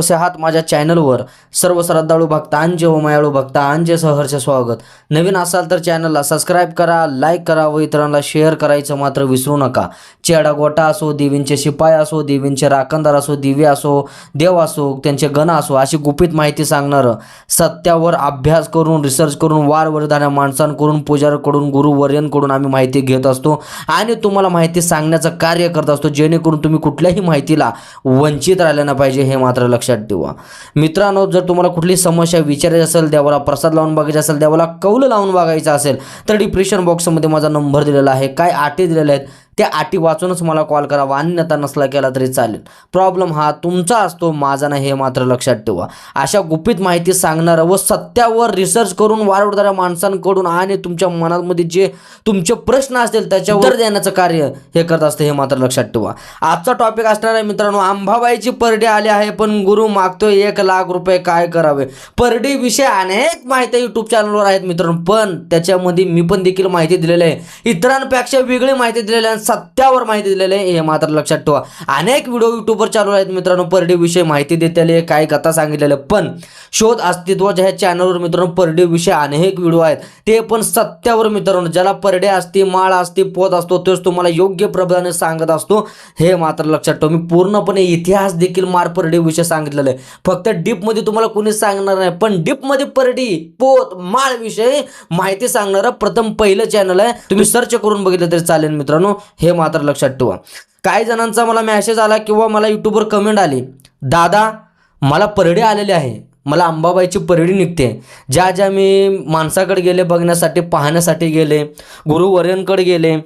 कसे आहात? माझ्या चॅनलवर सर्व श्रद्धाळू भक्तांचे व मायाळू भक्तांचे सहर्ष स्वागत. नवीन असाल तर चॅनलला सबस्क्राईब करा लाईक करा व इतरांना शेअर करायचं मात्र विसरू नका. चेडा गोटा असो देवींचे शिपाई असो देवींचे राखणदार असो दिवे असो देव असो त्यांचे गण असो अशी गुपित माहिती सांगणारं सत्यावर अभ्यास करून रिसर्च करून वार वरदाऱ्या माणसांकडून पुजाऱ्याकडून गुरुवर्यांकडून आम्ही माहिती घेत असतो आणि तुम्हाला माहिती सांगण्याचं कार्य करत असतो जेणेकरून तुम्ही कुठल्याही माहितीला वंचित राहिलं ना पाहिजे हे मात्र लक्षात ठेवा. मित्रांनो जर तुम्हाला कुठली समस्या विचारायची असेल देवाला प्रसाद लावून बघायचा असेल देवाला कौल लावून बघायचं असेल तर डिप्रेशन बॉक्समध्ये माझा नंबर दिलेला आहे. काय आटे दिलेले आहेत त्या अटी वाचूनच मला कॉल करावा अन्यथा नसला केला तरी चालेल. प्रॉब्लेम हा तुमचा असतो माझा नाही हे मात्र लक्षात ठेवा. अशा गुपित माहिती सांगणारं व सत्यावर रिसर्च करून वाढवणाऱ्या माणसांकडून आणि तुमच्या मनामध्ये जे तुमचे प्रश्न असतील त्याच्यावर देण्याचं कार्य हे करत असतं हे मात्र लक्षात ठेवा. आजचा टॉपिक असणार आहे मित्रांनो आंबाबाईची परडी आली आहे पण गुरु मागतोय एक लाख रुपये काय करावे? परडी विषय अनेक माहिती युट्यूब चॅनलवर आहेत मित्रांनो पण त्याच्यामध्ये मी पण देखील माहिती दिलेली आहे. इतरांपेक्षा वेगळी माहिती दिलेली आहे. सत्यावर माहिती दिलेली आहे. हे मात्र लक्षात ठेवा. अनेक व्हिडिओ युट्यूबवर चालू आहेत मित्रांनो. परडी विषय माहिती देतेले काय कथा सांगितलेलं पण शोध अस्तित्वाच्या ह्या चॅनलवर मित्रांनो परडी विषय अनेक व्हिडिओ आहेत. ते पण सत्यावर मित्रांनो ज्याला परडे असते माळ असते पोत असतो तोच तुम्हाला योग्य प्रभाने सांगत असतो. हे मात्र लक्षात ठेवा. मी पूर्णपणे इतिहास देखील मार परडी विषय सांगितलेलं आहे. फक्त डीपमध्ये तुम्हाला कोणी सांगणार नाही. पण डीपमध्ये परडी पोत माळ विषय माहिती सांगणारं प्रथम पहिलं चॅनल आहे. तुम्ही सर्च करून बघितलं तरी चालेल मित्रांनो. हे मात्र लक्षात ठेवा. काही जणांचा मला मॅसेज आला किंवा मला युट्यूबवर कमेंट आली दादा मला परडे आलेले आहे. मला अंबाबाईची परडी निघते. ज्या ज्या मी माणसाकडे गेले बघण्यासाठी पाहण्यासाठी गेले गुरुवर्यांकडे गेले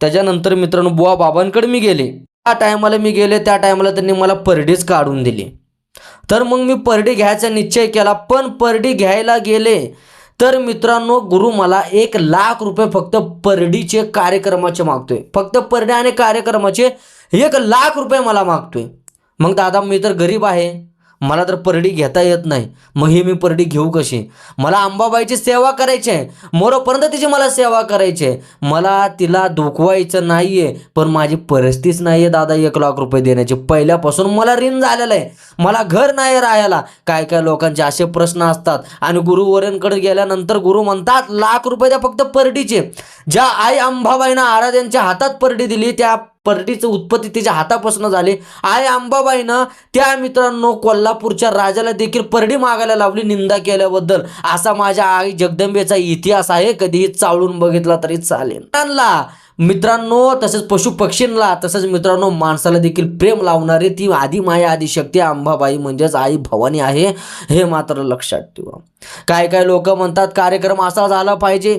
त्याच्यानंतर मित्रांनो बुवा बाबांकडे मी गेले. त्या टायमाला मी गेले त्या टायमाला त्यांनी मला परडीच काढून दिली. तर मग मी परडी घ्यायचा निश्चय केला पण परडी घ्यायला गेले तर मित्रांनो गुरु मला एक लाख रुपये फक्त परडीचे कार्यक्रमाचे मागतोय. फक्त परडे आणि कार्यक्रमाचे एक लाख रुपये मला मागतोय. मग दादा मी तर गरीब आहे. मला तर परडी घेता येत नाही. मग ही मी परडी घेऊ कशी? मला अंबाबाईची सेवा करायची आहे. मोरोपर्यंत तिची मला सेवा करायची आहे. मला तिला दुखवायचं नाही आहे पण माझी परिस्थितीच नाही आहे दादा एक लाख रुपये देण्याची. पहिल्यापासून मला ऋण झालेलं आहे. मला घर नाही राहायला. काय काय लोकांचे असे प्रश्न असतात. आणि गुरुवऱ्यांकडे गेल्यानंतर गुरु म्हणतात लाख रुपये द्या फक्त परडीचे. ज्या आई अंबाबाईनं आराध्यांच्या हातात परडी दिली त्या परडीचं उत्पत्ती तिच्या हातापासून झाली. आई अंबाबाईनं त्या मित्रांनो कोल्हापूरच्या राजाला देखील परडी मागायला लावली निंदा केल्याबद्दल. असा माझ्या आई जगदंबेचा इतिहास आहे कधीही चावळून बघितला तरी चालेल. त्यांना मित्रांनो तसेच पशु पक्षींना तसंच मित्रांनो माणसाला देखील प्रेम लावणारी ती आधी माया आदिशक्ती अंबाबाई म्हणजेच आई भवानी आहे हे मात्र लक्षात ठेवा. काय काय लोक म्हणतात कार्यक्रम असा झाला पाहिजे.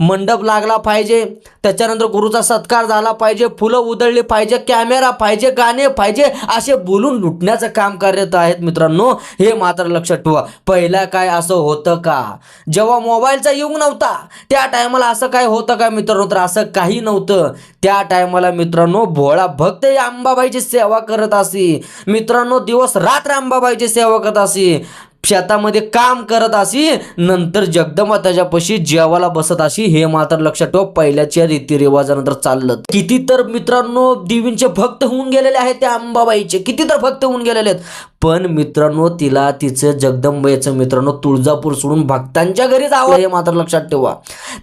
मंडप लागला पाहिजे. त्याच्यानंतर गुरुचा सत्कार झाला पाहिजे. फुलं उधळली पाहिजे. कॅमेरा पाहिजे. गाणे पाहिजे. असे बोलून लुटण्याचं काम करत आहेत मित्रांनो. हे मात्र लक्षात ठेवा. पहिला काय असं होतं का? जेव्हा मोबाईलचा युग नव्हता त्या टायमाला असं काय होतं का मित्रांनो? तर असं काही नव्हतं. त्या टायमाला मित्रांनो भोळा भक्त ही अंबाबाईची सेवा करत असे. मित्रांनो दिवस रात्र अंबाबाईची सेवा करत असे. शेतामध्ये काम करत अशी नंतर जगदंबा त्याच्यापाशी जेवायला बसत अशी हे मात्र लक्षात ठेव पहिल्याच्या रीतिरिवाजानंतर चाललं. किती तर मित्रांनो देवींचे भक्त होऊन गेलेले आहेत त्या अंबाबाईचे. किती तर भक्त होऊन गेलेले आहेत. पण मित्रांनो तिला तिचं जगदंबेचं मित्रांनो तुळजापूर सोडून भक्तांच्या घरी जावं हे मात्र लक्षात ठेवा.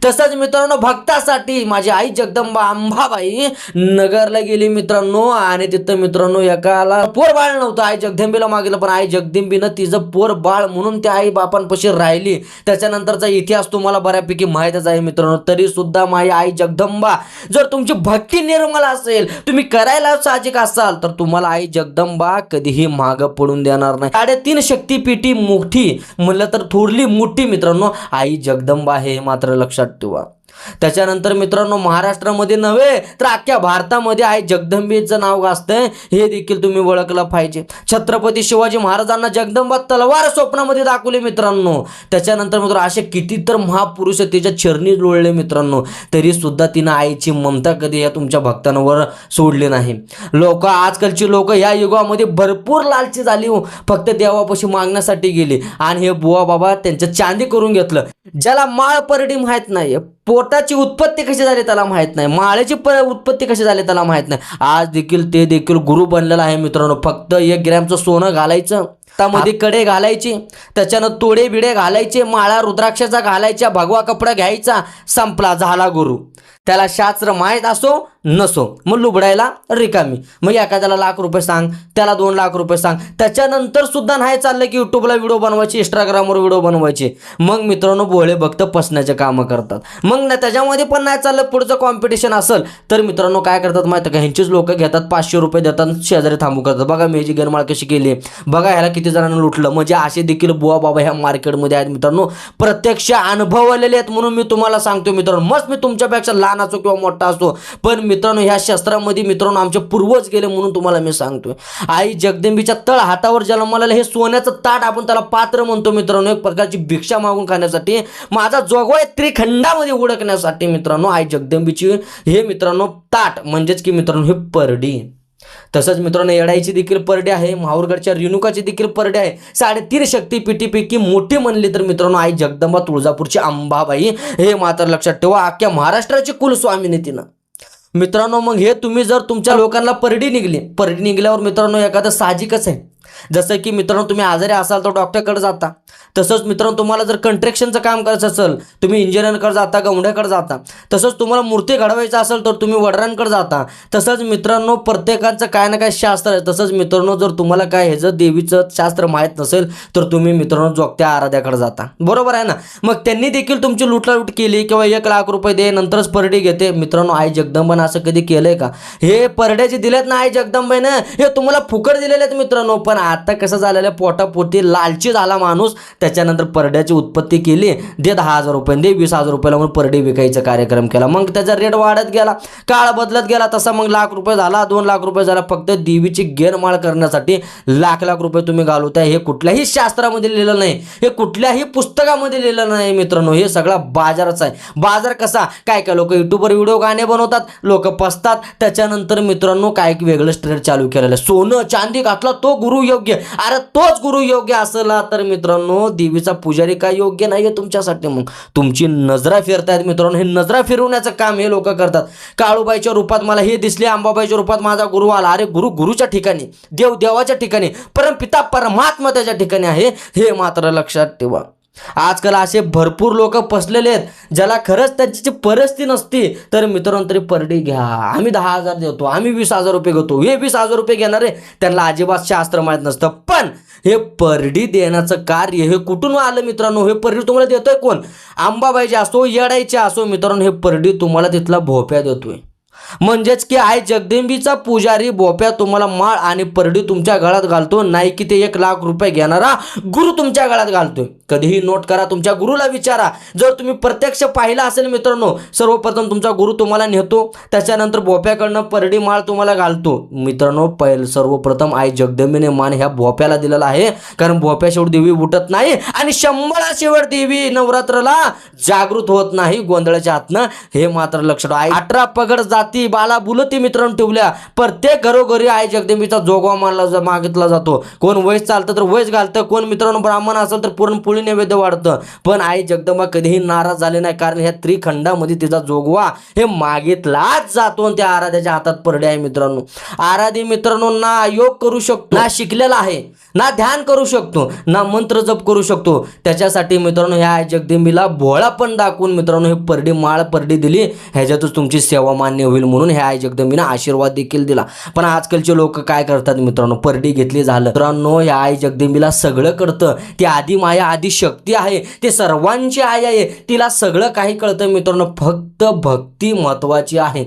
तसंच मित्रांनो भक्तासाठी माझी आई जगदंबा अंबाबाई नगरला गेली मित्रांनो आणि तिथं मित्रांनो एकाला पोर बाळ नव्हतं. आई जगदंबेला मागितलं पण आई जगदंबीनं तिचं पोर बाळ म्हणून त्या आई बापांपाशी राहिली. त्याच्यानंतरचा इतिहास तुम्हाला बऱ्यापैकी माहीतच आहे मित्रांनो. तरी सुद्धा माझी आई जगदंबा जर तुमची भक्ती निर्मल असेल तुम्ही करायला साहजिक असाल तर तुम्हाला आई जगदंबा कधीही मागं पडून देणार नाही. साडेतीन शक्तीपीठी मोठी म्हणलं तर थोरली मोठी मित्रांनो आई जगदंबा हे मात्र लक्षात ठेवा. त्याच्यानंतर मित्रांनो महाराष्ट्रामध्ये नव्हे तर अख्ख्या भारतामध्ये आहे. जगदंबेचं नाव गाजतंय. हे देखील तुम्ही ओळखलं पाहिजे. छत्रपती शिवाजी महाराजांना जगदंबा तलवार स्वप्नामध्ये दाखवले मित्रांनो. त्याच्यानंतर मित्र असे किती तर महापुरुष तिच्या चरणी लोळले मित्रांनो. तरी सुद्धा तिनं आईची ममता कधी या तुमच्या भक्तांवर सोडली नाही. लोक आजकालची लोक या युगामध्ये भरपूर लालची झाली हो. फक्त देवापाशी मागण्यासाठी गेली. आणि हे बुवा बाबा त्यांचं चांदी करून घेतलं. ज्याला माळ परडी माहीत नाही पोटाची उत्पत्ती कशी झाली त्याला माहीत नाही. माळेची प उत्पत्ती कशी झाली त्याला माहीत नाही. आज देखील ते देखील गुरु बनलेला आहे मित्रांनो. फक्त एक ग्रॅमचं सोनं घालायचं हातामध्ये कडे घालायचे त्याच्यानं तोडे बिडे घालायचे माळा रुद्राक्षाचा घालायच्या भगवा कपडा घ्यायचा संपला झाला गुरु. त्याला शास्त्र माहीत असो नसो. मग लुबडायला रिकामी. मग एखाद्याला लाख रुपये सांग त्याला दोन लाख रुपये सांग. त्याच्यानंतर सुद्धा नाही चाललं की युट्यूबला व्हिडिओ बनवायचे इंस्टाग्रामवर व्हिडिओ बनवायचे. मग मित्रांनो भोळे भक्त पसण्याचे कामं करतात. मग ना त्याच्यामध्ये पण नाही चाललं पुढचं कॉम्पिटिशन असेल तर मित्रांनो काय करतात माहिती का? ह्यांचीच लोक घेतात पाचशे रुपये देतात शेजारी थांबू करतात. बघा मी ह्याची गरमाळ कशी केली बघा ह्याला किती जणांना लुटलं. म्हणजे असे देखील बुवा बाबा ह्या मार्केटमध्ये आहेत मित्रांनो. प्रत्यक्ष अनुभव आलेले आहेत म्हणून मी तुम्हाला सांगतो मित्रांनो. मस्त मी तुमच्यापेक्षा लहान असो किंवा मोठा असो पण मित्रांनो ह्या शस्त्रामध्ये मित्रांनो आमचे पूर्वज गेले म्हणून तुम्हाला मी सांगतोय. आई जगदंबीच्या तळ हातावर जन्माला हे सोन्याचं ताट आपण त्याला पात्र म्हणतो मित्रांनो एक प्रकारची भिक्षा मागून खाण्यासाठी. माझा जोगवाय त्रिखंडामध्ये उडकण्यासाठी मित्रांनो आई जगदंबीची हे मित्रांनो ताट म्हणजेच की मित्रांनो हे परडी. तसंच मित्रांनो येडाईची देखील परडे आहे माहूरगडच्या रेणुकाची देखील परडे आहे. साडेतीन शक्तीपीठीपैकी मोठी म्हणली तर मित्रांनो आई जगदंबा तुळजापूरची अंबाबाई. हे मात्र लक्षात ठेवा अख्ख्या महाराष्ट्राची कुलस्वामिनी तिनं. मित्रांनो मग हे तुम्ही जर तुमच्या लोकांना परडी निघली परडी निघल्यावर मित्रांनो एखादं साहजिकच आहे. जसं की मित्रांनो तुम्ही आजारी असाल तर डॉक्टरकडे जाता. तसंच मित्रांनो तुम्हाला जर कंट्रॅक्शनचं काम करायचं असेल तुम्ही इंजिनियरकडे जाता गवंड्याकडे जाता. तसंच तुम्हाला मूर्ती घडवायचं असेल तर तुम्ही वडरांकडे जाता. तसंच मित्रांनो प्रत्येकाचं काय ना काय शास्त्र आहे. तसंच मित्रांनो जर तुम्हाला काय ह्याचं देवीचं शास्त्र माहीत नसेल तर तुम्ही मित्रांनो जोगत्या आराध्याकडे जाता. बरोबर आहे ना? मग त्यांनी देखील तुमची लुटलालूट केली किंवा एक लाख रुपये दे नंतरच परडी घेते. मित्रांनो आई जगदंबन असं कधी केलंय का? हे परड्याचे दिलेत ना आई जगदंबाईनं हे तुम्हाला फुकट दिलेले आहेत मित्रांनो पण आता कसं झालेलं आहे पोटापोटी लालची झाला माणूस त्याच्यानंतर परड्याची उत्पत्ती केली दे दहा हजार रुपये दे वीस हजार रुपयाला म्हणून परडे विकायचा कार्यक्रम केला. मग त्याचा रेट वाढत गेला काळ बदलत गेला तसा मग लाख रुपये झाला दोन लाख रुपये झाला फक्त देवीची गेरमाळ करण्यासाठी लाख लाख रुपये तुम्ही घालवताय हे कुठल्याही शास्त्रामध्ये लिहिलं नाही हे कुठल्याही पुस्तकामध्ये लिहिलं नाही मित्रांनो हे सगळा बाजारच आहे. बाजार कसा काय काय लोक युट्यूबवर व्हिडिओ गाणे बनवतात लोक पसतात त्याच्यानंतर मित्रांनो काय एक स्ट्रेट चालू केलेलं सोनं चांदी घातला तो गुरु योग्य. अरे तोच गुरु योग्य असला तर मित्रांनो देवीचा पुजारी काय योग्य नाहीये तुमच्यासाठी मग. तुमची नजरा फिरतायत मित्रांनो हे नजरा फिरवण्याचं काम हे लोक करतात. काळूबाईच्या रूपात मला हे दिसले अंबाबाईच्या रूपात माझा गुरु आला. अरे गुरु गुरुच्या ठिकाणी देव देवाच्या ठिकाणी परमपिता परमात्मा त्याच्या ठिकाणी आहे हे मात्र लक्षात ठेवा. आजकाल असे भरपूर लोक फसलेले आहेत ज्याला खरंच त्याची परिस्थिती नसती. तर मित्रांनो तरी परडी घ्या. आम्ही दहा हजार देतो आम्ही वीस हजार रुपये घेतो. हे वीस हजार रुपये घेणारे त्यांना अजिबात शास्त्र माहीत नसतं. पण हे परडी देण्याचं कार्य हे कुठून आलं मित्रांनो? हे परडी तुम्हाला देतोय कोण? आंबाबाईचे असो येडाईचे असो मित्रांनो हे परडी तुम्हाला तिथला भोप्या देतोय. म्हणजेच की आई जगदंबीचा पुजारी बोप्या तुम्हाला माळ आणि परडी तुमच्या गळ्यात घालतो नाही की ते एक लाख रुपये घेणारा गुरु तुमच्या गळ्यात घालतोय. कधीही नोट करा तुमच्या गुरुला विचारा. जर तुम्ही प्रत्यक्ष पाहिला असेल मित्रांनो सर्वप्रथम तुमचा गुरु तुम्हाला नेतो त्याच्यानंतर बोप्याकडनं परडी माळ तुम्हाला घालतो. मित्रांनो पहिल सर्वप्रथम आई जगदंबीने मान ह्या भोप्याला दिलेला आहे कारण भोप्या देवी उठत नाही आणि शंभरा शेवट देवी नवरात्राला जागृत होत नाही गोंधळाच्या हातनं हे मात्र लक्षात आई अठरा पगड जाते बाला बुलती मित्रांनो ठेवल्या. प्रत्येक घरोघरी आई जगदंबीचा जोगवा मानला जा- मागितला जातो. कोण वैस चालतं तर वैस घालतं कोण मित्रांनो ब्राह्मण असेल तर पुरणपोळी नैवेद्य वाढतं. पण आई जगदंबा कधीही नाराज झाले नाही कारण ह्या त्रिखंडामध्ये तिचा जोगवा हे मागितलाच जातो आणि त्या आराध्याच्या हातात परडे आहे मित्रांनो. आराधी मित्रांनो ना योग करू शकतो. ना शिकलेला आहे. ना ध्यान करू शकतो ना मंत्र जप करू शकतो. त्याच्यासाठी मित्रांनो ह्या आई जगदंबीला भोळा पण दाखवून मित्रांनो हे परडी माळ परडी दिली. ह्याच्यातच तुमची सेवा मान्य होईल म्हणून ह्या आई जगदंबीनं आशीर्वाद देखील दिला. पण आजकालचे लोक काय करतात मित्रांनो परडी घेतली झालं. मित्रांनो ह्या आई जगदंबीला सगळं कळतं. ती आधी माया आधी शक्ती आहे. ते सर्वांची आई आहे. तिला सगळं काही कळतं मित्रांनो फक्त भक्ती महत्वाची आहे.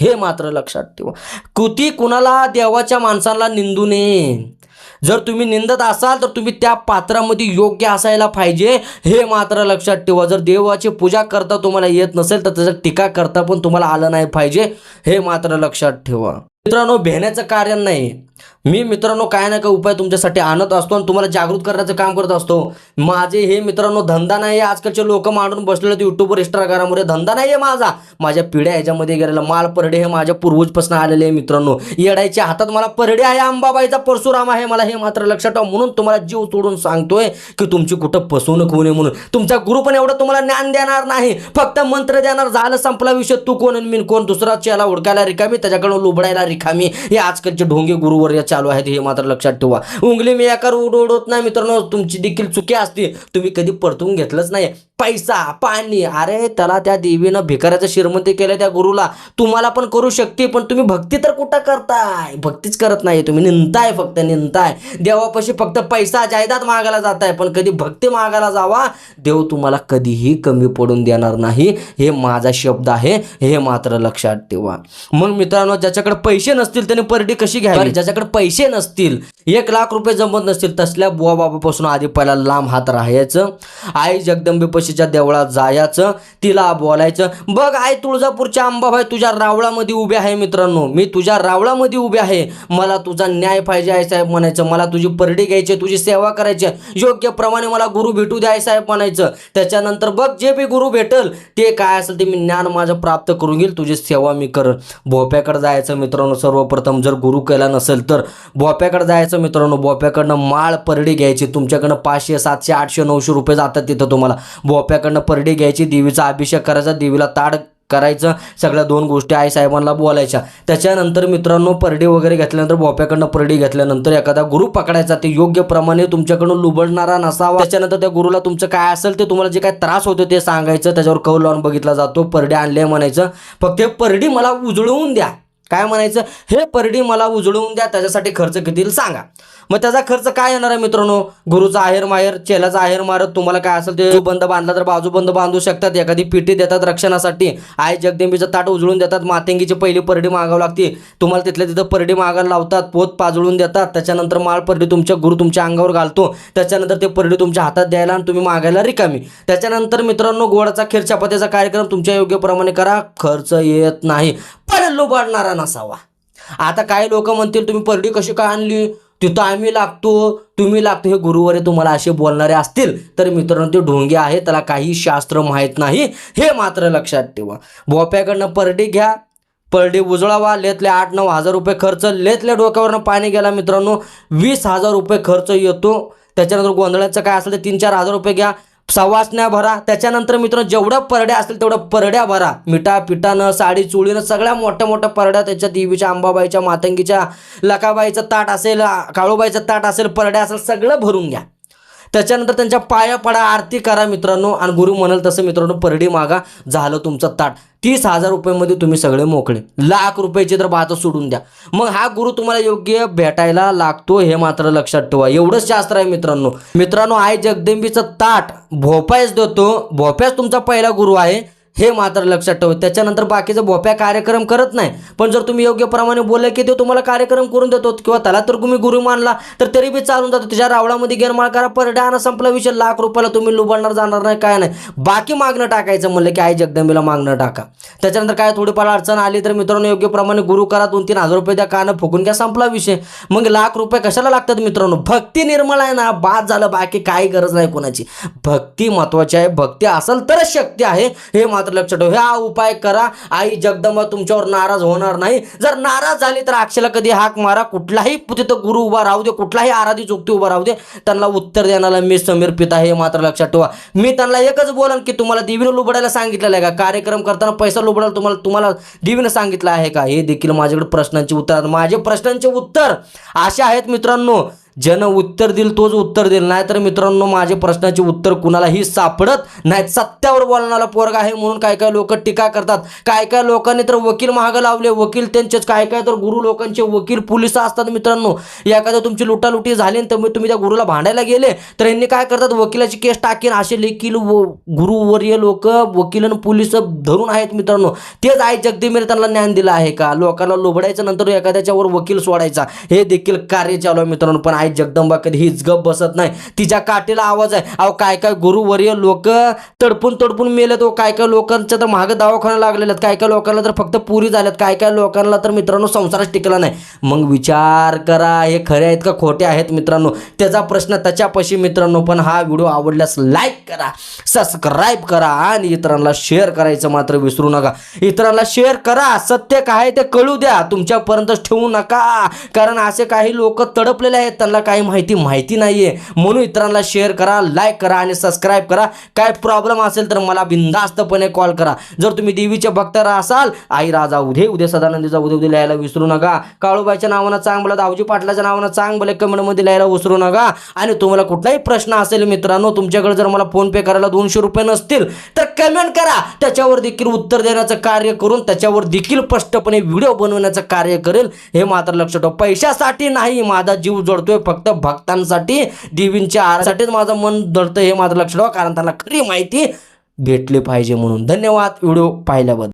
हे मात्र लक्षात ठेवा. कुती कुणाला देवाच्या माणसाला निंदू नये. जर तुम्ही निंदत असाल तर तुम्ही त्या पात्रामध्ये योग्य असायला पाहिजे. हे मात्र लक्षात ठेवा. जर देवाची पूजा करता तुम्हाला येत नसेल तर त्याचा टीका करता पण तुम्हाला आलं नाही पाहिजे. हे मात्र लक्षात ठेवा. मित्रांनो भेण्याचं कारण नाही. मी मित्रांनो काय ना काय उपाय तुमच्यासाठी आणत असतो आणि तुम्हाला जागृत करण्याचं काम करत असतो. माझे हे मित्रांनो धंदा नाही आहे आजकालचे लोक मांडून बसलेले आहेत युट्यूबवर इंस्टाग्रामवर धंदा नाही आहे माझा. माझ्या पिढ्या ह्याच्यामध्ये गेलेला माल परडे हे माझ्या पूर्वजपासून आलेले आहे मित्रांनो. येडायच्या हातात मला परडे आहे अंबाबाईचा परशुराम आहे. मला हे मात्र लक्षात ठेवा म्हणून तुम्हाला जीव तोडून सांगतोय की तुमची कुठं फसवणूक होऊ नये म्हणून. तुमचा गुरु पण एवढं तुम्हाला ज्ञान देणार नाही. फक्त मंत्र देणार. झालं संपला विषय. तू कोण आणि मी कोण? दुसरा चेला हुडकायला रिकामी त्याच्याकडून लुबडायला रिकामी. हे आजकालचे ढोंगे याच्या चालू आहेत हे मात्र लक्षात ठेवा. उंगली मी एका उड उडवत नाही मित्रांनो तुमची देखील चुकी असते. तुम्ही कधी परतून घेतलंच नाही पैसा पाणी अरे त्याला त्या देवीनं भिकाऱ्याचं श्रीमंती केलं त्या गुरुला. तुम्हाला पण करू शकते पण तुम्ही भक्ती तर कुठं करताय? भक्तीच करत नाही तुम्ही. निंदताय फक्त निंदताय देवापाशी फक्त पैसा जायदाद मागायला जाताय पण कधी भक्ती मागायला जावा? देव तुम्हाला कधीही कमी पडून देणार नाही. हे माझा शब्द आहे हे मात्र लक्षात ठेवा. मग मित्रांनो ज्याच्याकडे पैसे नसतील त्याने परडी कशी घ्यावी? ज्याच्याकडे पैसे नसतील एक लाख रुपये जमत नसतील तसल्या बुवा बाबापासून आधी पहिला लांब हात राहायचं. आई जगदंबेपशीच्या देवळात जायचं तिला बोलायचं बघ आई तुळजापूरच्या अंबाबाई तुझ्या रावळामध्ये उभे आहे मित्रांनो. मी तुझ्या रावळामध्ये उभे आहे. मला तुझा न्याय पाहिजे आहे साहेब म्हणायचं. मला तुझी परडी घ्यायची तुझी सेवा करायची आहे. योग्य प्रमाणे मला गुरु भेटू द्याय साहेब म्हणायचं. त्याच्यानंतर बघ जे बी गुरु भेटल ते काय असेल ते मी ज्ञान माझं प्राप्त करून घेईल. तुझी सेवा मी करल भोप्याकडे जायचं मित्रांनो सर्वप्रथम जर गुरु केला नसेल तर. भोप्याकडे जायचं मित्रांनो बोप्याकडनं माळ परडी घ्यायची. तुमच्याकडनं पाचशे सातशे आठशे नऊशे रुपये जातात तिथं तुम्हाला. बोप्याकडनं परडी घ्यायची देवीचा अभिषेक करायचा देवीला ताड करायचं. सगळ्या दोन गोष्टी आई साहेबांना बोलायच्या. त्याच्यानंतर मित्रांनो परडी वगैरे घेतल्यानंतर भोप्याकडनं परडी घेतल्यानंतर एखादा गुरु पकडायचा. ते योग्य प्रमाणे तुमच्याकडून लुबडणारा नसावा. त्याच्यानंतर त्या गुरुला तुमचं काय असेल ते तुम्हाला जे काय त्रास होतो ते सांगायचं. त्याच्यावर कौल लावून बघितला जातो. परडी आणले म्हणायचं. फक्त परडी मला उजळवून द्या. काय म्हणायचं? हे परडी मला उजळवून द्या त्याच्यासाठी खर्च किती? सांगा. मग त्याचा खर्च काय येणार आहे मित्रांनो? गुरुचा आहेर माहेर चेलाचा आहेर मारत तुम्हाला काय असेल ते बंद बांधला तर बाजूबंद बांधू शकतात. एखादी पिठी देतात रक्षणासाठी. आई जगदंबीचं ताट उजळून देतात. मातेंगीची पहिली परडी मागावं लागते. तुम्हाला तिथल्या तिथं परडी मागायला लावतात. पोत पाजळून देतात. त्याच्यानंतर माळ परडी तुमच्या गुरु तुमच्या अंगावर घालतो. त्याच्यानंतर ते परडी तुमच्या हातात द्यायला आणि तुम्ही मागायला रिकामी. त्याच्यानंतर मित्रांनो गोडाचा खीर चपात्याचा कार्यक्रम तुमच्या योग्य प्रमाणे करा. खर्च येत नाही. पण लुबाडणारा नसावा आता काही लोक म्हणतील तुम्ही परडी कशी काय आणली? तिथं आम्ही लागतो तुम्ही लागतो हे गुरुवारे तुम्हाला असे बोलणारे असतील तर मित्रांनो ते ढोंगे आहे त्याला काही शास्त्र माहीत नाही हे मात्र लक्षात ठेवा. बोप्याकडनं परडी घ्या परडी उजळावा लेतले आठ नऊ हजार रुपये खर्च लेतल्या डोक्यावरनं पाणी गेला मित्रांनो वीस हजार रुपये खर्च येतो. त्याच्यानंतर गोंधळाचं काय असेल तर तीन चार हजार रुपये घ्या सवासण्या भरा. त्याच्यानंतर मित्रांनो जेवढं परड्या असतील तेवढं परड्या भरा. मिठा पिठानं साडी चुळीनं सगळ्या मोठ्या मोठ्या परड्या त्याच्या देवीच्या अंबाबाईच्या मातंगीच्या लकाबाईचं ताट असेल काळूबाईचं ताट असेल परड्या असेल सगळं भरून घ्या. त्याच्यानंतर त्यांच्या पाया पडा आरती करा मित्रांनो. आणि गुरु म्हणाल तसं मित्रांनो परडी मागा झालं तुमचं ताट. तीस हजार रुपयामध्ये तुम्ही सगळे मोकळे. लाख रुपयाचे तर बाजू सोडून द्या. मग हा गुरु तुम्हाला योग्य भेटायला लागतो हे मात्र लक्षात ठेवा. एवढंच शास्त्र आहे मित्रांनो. मित्रांनो आई जगदंबीचं ताट भोपायच देतो. भोप्याच तुमचा पहिला गुरु आहे. हे मात्र लक्षात ठेव. त्याच्यानंतर बाकीचं भोप्या कार्यक्रम करत नाही. पण जर तुम्ही योग्य प्रमाणे बोलले की तो तुम्हाला कार्यक्रम करून देतो किंवा त्याला तर तुम्ही गुरु मानला तर तरी बी चालून जातो. तुझ्या रावळामध्ये गेरमाळ करा. परड्या आणा संपला विषय. लाख रुपयाला तुम्ही लुबाडणार जाणार नाही काय नाही. बाकी मागणं टाकायचं म्हणलं की आई जगदंबीला मागणं टाका. त्याच्यानंतर काय थोडीफार अडचण आली तर मित्रांनो योग्य प्रमाणे गुरु करा. दोन तीन हजार रुपये द्या कानं फुकून घ्या संपला विषय. मग लाख रुपये कशाला लागतात मित्रांनो? भक्ती निर्मळ आहे ना बाद झालं बाकी काही गरज नाही कोणाची. भक्ती महत्वाची आहे. भक्ती असेल तरच शक्ती आहे. हे मात्र लक्षात ठेवा. हा उपाय करा. आई जगदंबा तुमच्यावर नाराज होणार नाही. जर नाराज झाली तर अक्षला कधी हाक मारा. कुठलाही तिथं गुरु उभा राहू दे. कुठलाही आराधी चुकती उभा राहू दे. त्यांना उत्तर देण्याला मी समर्पित आहे हे मात्र लक्षात ठेवा. मी त्यांना एकच बोलन की तुम्हाला देवीनं लुबडायला सांगितलेलं आहे का? कार्यक्रम करताना पैसा लुबडायला तुम्हाला तुम्हाला देवीनं सांगितलं आहे का? हे देखील माझ्याकडे प्रश्नांची उत्तर माझे प्रश्नांचे उत्तर असे आहेत मित्रांनो. जन उत्तर देईल तोच उत्तर देईल. नाहीतर मित्रांनो माझे प्रश्नाचे उत्तर कुणालाही सापडत नाहीत. सत्यावर बोलणारा पोरग आहे म्हणून काय काय लोक टीका करतात. काय काय लोकांनी तर वकील महाग लावले. वकील त्यांचेच. काय काय तर गुरु लोकांचे वकील पोलीस असतात मित्रांनो. एखाद्या तुमची लुटालुटी झाली तर तुम्ही तुम्ही त्या गुरुला भांडायला गेले तर यांनी काय करतात? वकिलाची केस टाकेन. असे लेखील व गुरुवर्य लोक वकील आणि पोलीस धरून आहेत मित्रांनो. तेच आई जगदीमेने त्यांना ज्ञान दिलं आहे का? लोकांना लोबडायचं नंतर एखाद्याच्यावर वकील सोडायचा. हे देखील कार्य चालू आहे मित्रांनो. पण आई जगदंबा कधी हीच गप बसत नाही. तिच्या काठीला आवाज आहे. अहो काय काय गुरुवर्य लोक तडपून तडपून मेलेत हो. काय काय लोकांच्या तर महाग दवाखाना लागलेले आहेत. काय काय लोकांना तर फक्त पुरी झाल्यात. काय काय लोकांना तर मित्रांनो संसारच टिकला नाही. मग विचार करा. हे खरे आहेत का खोटे आहेत मित्रांनो? त्याचा प्रश्न त्याच्यापाशी मित्रांनो पण हा व्हिडिओ आवडल्यास लाईक करा सबस्क्राईब करा आणि इतरांना शेअर करायचं मात्र विसरू नका. इतरांना शेअर करा. सत्य काय ते कळू द्या. तुमच्यापर्यंत ठेवू नका. कारण असे काही लोक तडपलेले आहेत. त्यांना काही माहिती माहिती नाही आहे म्हणून इतरांना शेअर करा लाईक करा आणि सबस्क्राईब करा. काय प्रॉब्लेम असेल तर मला बिंदास्तपणे कॉल करा. जर तुम्ही देवीचे भक्त असाल आई राजा उदे उद्या सदानंदीचा उदे उद्या लिहायला विसरू नका. काळूबाईच्या नावानं चांगलं दावजी पाटलाच्या नावानं चांगलं कमेंटमध्ये लिहायला विसरू नका. आणि तुम्हाला कुठलाही प्रश्न असेल मित्रांनो तुमच्याकडे जर मला फोन पे करायला दोनशे रुपये नसतील तर कमेंट करा. त्याच्यावर देखील उत्तर देण्याचं कार्य करून त्याच्यावर देखील स्पष्टपणे व्हिडिओ बनवण्याचं कार्य करेल. हे मात्र लक्ष ठेवा. पैशासाठी नाही माझा जीव जोडतोय. फक्त भक्तांसाठी देवींच्या आरासाठीच माझं मन धरतं हे माझं लक्ष ठेवा कारण त्यांना खरी माहिती भेटली पाहिजे म्हणून. धन्यवाद व्हिडिओ पाहिल्याबद्दल.